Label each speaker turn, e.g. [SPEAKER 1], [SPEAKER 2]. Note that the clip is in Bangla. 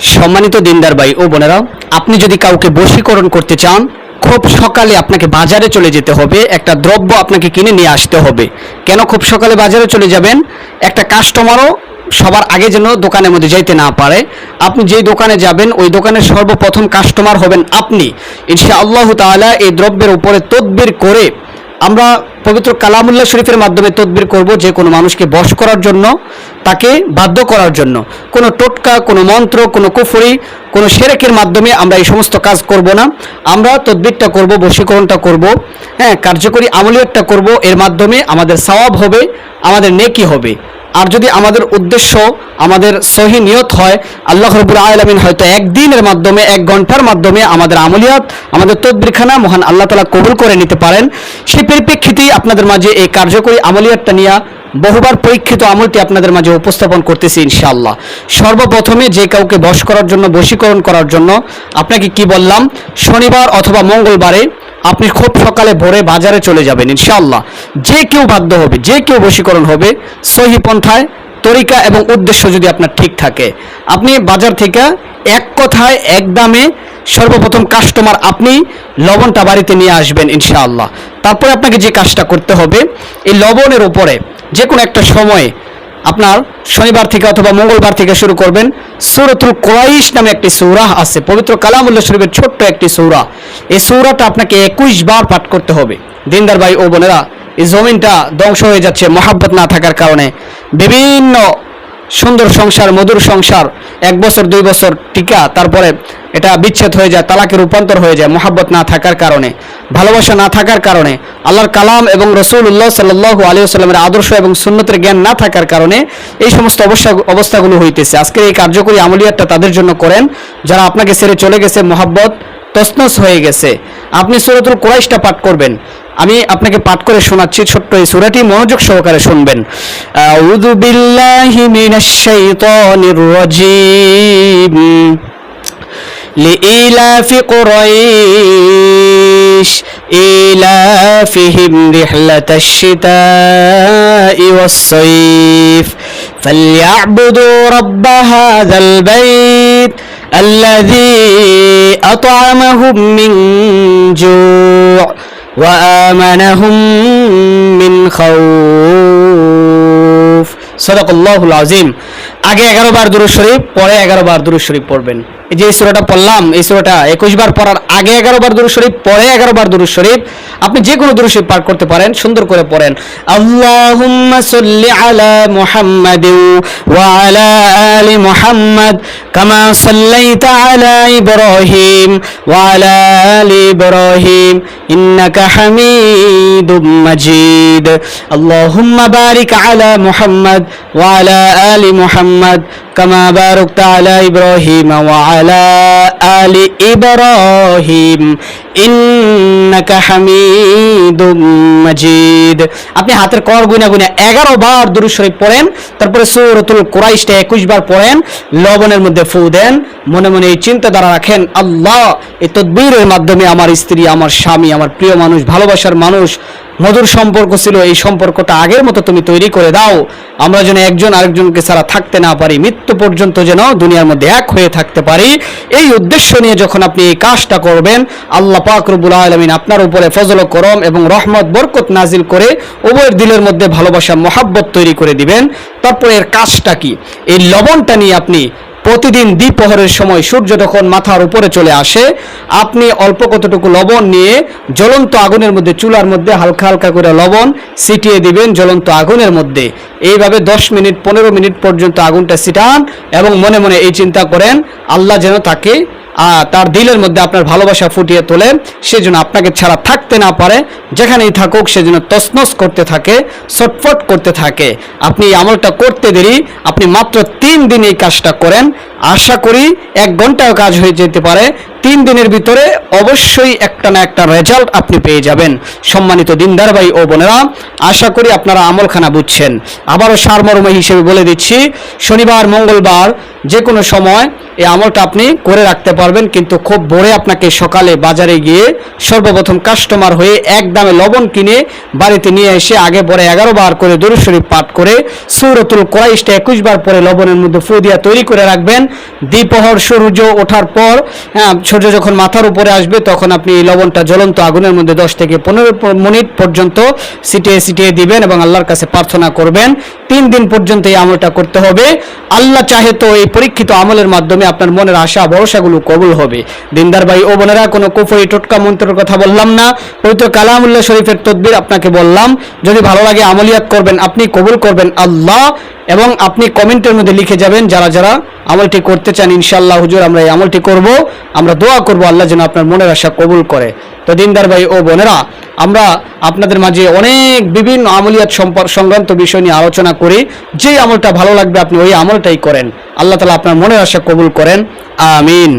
[SPEAKER 1] সম্মানিত দিনদার ভাই ও বোনেরা, আপনি যদি কাউকে বশীকরণ করতে চান, খুব সকালে আপনাকে বাজারে চলে যেতে হবে, একটা দ্রব্য আপনাকে কিনে নিয়ে আসতে হবে। কেন খুব সকালে বাজারে চলে যাবেন? একটা কাস্টমারও সবার আগে যেন দোকানের মধ্যে যাইতে না পারে। আপনি যেই দোকানে যাবেন, ওই দোকানের সর্বপ্রথম কাস্টমার হবেন আপনি। ইনশা আল্লাহ তাআলা এই দ্রব্যের উপরে তদবির করে আমরা পবিত্র কালামুল্লাহ শরীফের মাধ্যমে তদবির করব যে কোনো মানুষকে বশ করার জন্য, তাকে বাধ্য করার জন্য। কোনো টোটকা, কোনো মন্ত্র, কোনো কুফরি, কোনো সেরেকের মাধ্যমে আমরা এই সমস্ত কাজ করব না। আমরা তদবিরটা করব, বশীকরণটা করব হ্যাঁ কার্যকরী আমলিয়তটা করব। এর মাধ্যমে আমাদের সওয়াব হবে, আমাদের নেকি হবে। আর যদি আমাদের উদ্দেশ্য আমাদের সহি নিয়ত হয়, আল্লাহ রবুল আলমিন হয়তো একদিনের মাধ্যমে, এক ঘণ্টার মাধ্যমে আমাদের আমলিয়াত, আমাদের তদবিরখানা মহান আল্লাহ তালা কবুল করে নিতে পারেন। সেই পরিপ্রেক্ষিতেই আপনাদের মাঝে এই কার্যকরী আমলিয়াতটা নিয়ে বহুবার পরীক্ষিত আমলটি আপনাদের মাঝে উপস্থাপন করতেছি ইনশাআল্লাহ। সর্বপ্রথমে যে কাউকে বশ করার জন্য, বশীকরণ করার জন্য আপনাকে কি বললাম? শনিবার অথবা মঙ্গলবারে আপনি খুব সকালে ভোরে বাজারে চলে যাবেন, ইনশাআল্লাহ। যে কেউ বাধ্য হবে, যে কেউ বশীকরণ হবে, সহি পন্থায়, তরিকা এবং উদ্দেশ্য যদি আপনার ঠিক থাকে। আপনি বাজার থেকে এক কথায়, এক দামে সর্বপ্রথম কাস্টমার আপনি লবণটা বাড়িতে নিয়ে আসবেন, ইনশাআল্লাহ। তারপরে আপনাকে যে কাজটা করতে হবে, এই লবণের উপরে যে কোনো একটা সময়ে আপনার শনিবার থেকে অথবা মঙ্গলবার থেকে শুরু করবেন সুরতুল কোরাইশ নামে একটি সৌরাহ আছে, পবিত্র কালামুল্লা শরীফের ছোট্ট একটি সৌরা। এই সৌরাটা আপনাকে একুশ বার পাঠ করতে হবে। দিনদার ভাই ও বোনেরা, এই জমিনটা ধ্বংস হয়ে যাচ্ছে, মহাব্বত না থাকার কারণে। বিভিন্ন সুন্দর সংসার, মধুর সংসার, এক বছর, দুই বছর টিকা, তারপরে এটা বিচ্ছেদ হয়ে যায়, তালাকে রূপান্তর হয়ে যায়, মোহাব্বত না থাকার কারণে, ভালোবাসা না থাকার কারণে, আল্লাহর কালাম এবং রসুল রসুল্লাহ সাল্লু আলিয়াস্লামের আদর্শ এবং সুন্নতের জ্ঞান না থাকার কারণে এই সমস্ত অবস্থা, অবস্থাগুলো হইতেছে। আজকে এই কার্যকরী আমলিয়াতটা তাদের জন্য করেন, যারা আপনাকে ছেড়ে চলে গেছে, মোহাব্বত তসনস হয়ে গেছে আপনি সুরতুল কোরাইশটা পাঠ করবেন আমি আপনাকে পাঠ করে শোনাচ্ছি ছোট্ট এই সূরাটি মনোযোগ সহকারে শুনবেন আউযু বিল্লাহি মিনাশ শাইতানির রাজীম لإيلاف قريش إيلافهم رحلة الشتاء والصيف فليعبدوا رب هذا البيت الذي أطعمهم من جوع وآمنهم من خوف. صدق الله العظيم. আগে এগারো বার দুরুদ শরীফ, পরে এগারো বার দুরুদ শরীফ পড়বেন। এই যে সুরাটা পড়লাম, এই সুরাটা একুশ বার পড়ার আগে এগারো বার দুরুদ শরীফ, পরে এগারো বার দুরুদ শরীফ, আপনি যে কোনো দুরুদ শরীফ পাঠ করতে পারেন, সুন্দর করে পড়েন। আল্লাহুম্মা সাল্লি আলা মুহাম্মাদিন ওয়া আলা আলি মুহাম্মাদ কামা সাল্লাইতা আলা ইব্রাহিম ওয়া আলা আলি ইব্রাহিম ইন্নাকা হামিদুম মাজিদ। আল্লাহুম্মা বারিক আলা মুহাম্মাদ ওয়া আলা আলি মুহাম্মাদ। كما باركت على إبراهيم وعلى آل إبراهيم إنك حميد مجيد আপনি হাতের কর গুনে গুনে এগারো বার দুরুদ শরীফ পড়েন তারপরে সূরাতুল কুরাইশটা একুশ বার পড়েন লবণের মধ্যে ফু দেন মনে মনে এই চিন্তা দ্বারা রাখেন আল্লাহ এই তদবিরের মাধ্যমে আমার স্ত্রী আমার স্বামী আমার প্রিয় মানুষ ভালোবাসার মানুষ মধুর সম্পর্ক ছিল, এই সম্পর্কটা আগের মতো তুমি তৈরি করে দাও। আমরা যেন একজন আরেকজনকে ছাড়া থাকতে না পারি, মৃত্যু পর্যন্ত যেন দুনিয়ার মধ্যে এক হয়ে থাকতে পারি। এই উদ্দেশ্য নিয়ে যখন আপনি এই কাজটা করবেন, আল্লাহ পাক রব্বুল আলমিন আপনার উপরে ফজল করম এবং রহমত, বরকত নাজিল করে উভয়ের দিলের মধ্যে ভালোবাসা, মহাব্বত তৈরি করে দিবেন। তারপরে এর কাজটা কি? এই লবণটা নিয়ে আপনি প্রতিদিন দ্বিপ্রহরের সময় সূর্য যখন মাথার উপরে চলে আসে, আপনি অল্প কতটুকু লবণ নিয়ে জ্বলন্ত আগুনের মধ্যে, চুলার মধ্যে হালকা হালকা করে লবণ ছিটিয়ে দিবেন জ্বলন্ত আগুনের মধ্যে। এইভাবে দশ মিনিট, পনেরো মিনিট পর্যন্ত আগুনটা ছিটান এবং মনে মনে এই চিন্তা করেন, আল্লাহ যেন তাকে তার দিলের মধ্যে আপনার ভালোবাসা ফুটিয়ে তোলে সে যেন আপনাকে ছাড়া থাকতে না পারে, যেখানেই থাকুক সে যেন তসনস করতে থাকে, ছটফট করতে থাকে। আপনি এই আমলটা করতে দেরি, আপনি মাত্র তিন দিন এই কাজটা করেন আশা করি এক ঘন্টাও কাজ হয়ে যেতে পারে। তিন দিনের ভিতরে অবশ্যই একটা না একটা রেজাল্ট আপনি পেয়ে যাবেন। সম্মানিত দিনদার ভাই ও বোনেরা, আশা করি আপনারা আমলখানা বুঝছেন। আবারও সারমর্ম হিসেবে বলে দিচ্ছি, শনিবার, মঙ্গলবার যে কোনো সময় এই আমলটা আপনি করে রাখতে পারবেন, কিন্তু খুব ভোরে আপনাকে সকালে বাজারে গিয়ে সর্বপ্রথম কাস্টমার হয়ে এক দামে লবণ কিনে বাড়িতে নিয়ে এসে আগে পরে এগারো বার করে দরুদ পাঠ করে সুরতুল কড়াইশটা একুশ বার পরে লবণের মধ্যে ফু দিয়া তৈরি করে রাখবেন। দ্বিপহর সূর্য ওঠার পর হ্যাঁ সূর্য যখন মাথার উপরে আসবে, তখন আপনি এই লবণটা জ্বলন্ত আগুনের মধ্যে দশ থেকে পনেরো মিনিট পর্যন্ত সিটিয়ে সিটিয়ে দিবেন এবং আল্লাহর কাছে প্রার্থনা করবেন। তিন দিন পর্যন্ত এই আমলটা করতে হবে। আল্লাহ চাহে তো এই পরীক্ষিত আমলের মাধ্যমে আপনার মনের আশা, ভরসাগুলো কবুল হবে। দিনদার ভাই ও বোনেরা, কোনো কুফরি, টোটকা, মন্ত্রের কথা বললাম না। পবিত্র কালামুল্লাহ শরীফের তদবির আপনাকে বললাম। যদি ভালো লাগে আমলিয়াত করবেন, আপনি কবুল করবেন আল্লাহ। এবং আপনি কমেন্টের মধ্যে লিখে যাবেন, যারা যারা আমলটি করতে চান ইনশাল্লাহ হুজুর, আমরা এই আমলটি করব। আমরা দোয়া করব আল্লাহ যেন আপনার মনের আশা কবুল করে। তো দিনদার ভাই ও বোনেরা, আমরা আপনাদের মাঝে অনেক বিভিন্ন আমলিয়াত সংক্রান্ত বিষয় নিয়ে আলোচনা করি। যেই আমলটা ভালো লাগবে, আপনি ওই আমলটাই করেন। আল্লাহ তালা আপনার মনের আশা কবুল করেন। আমিন।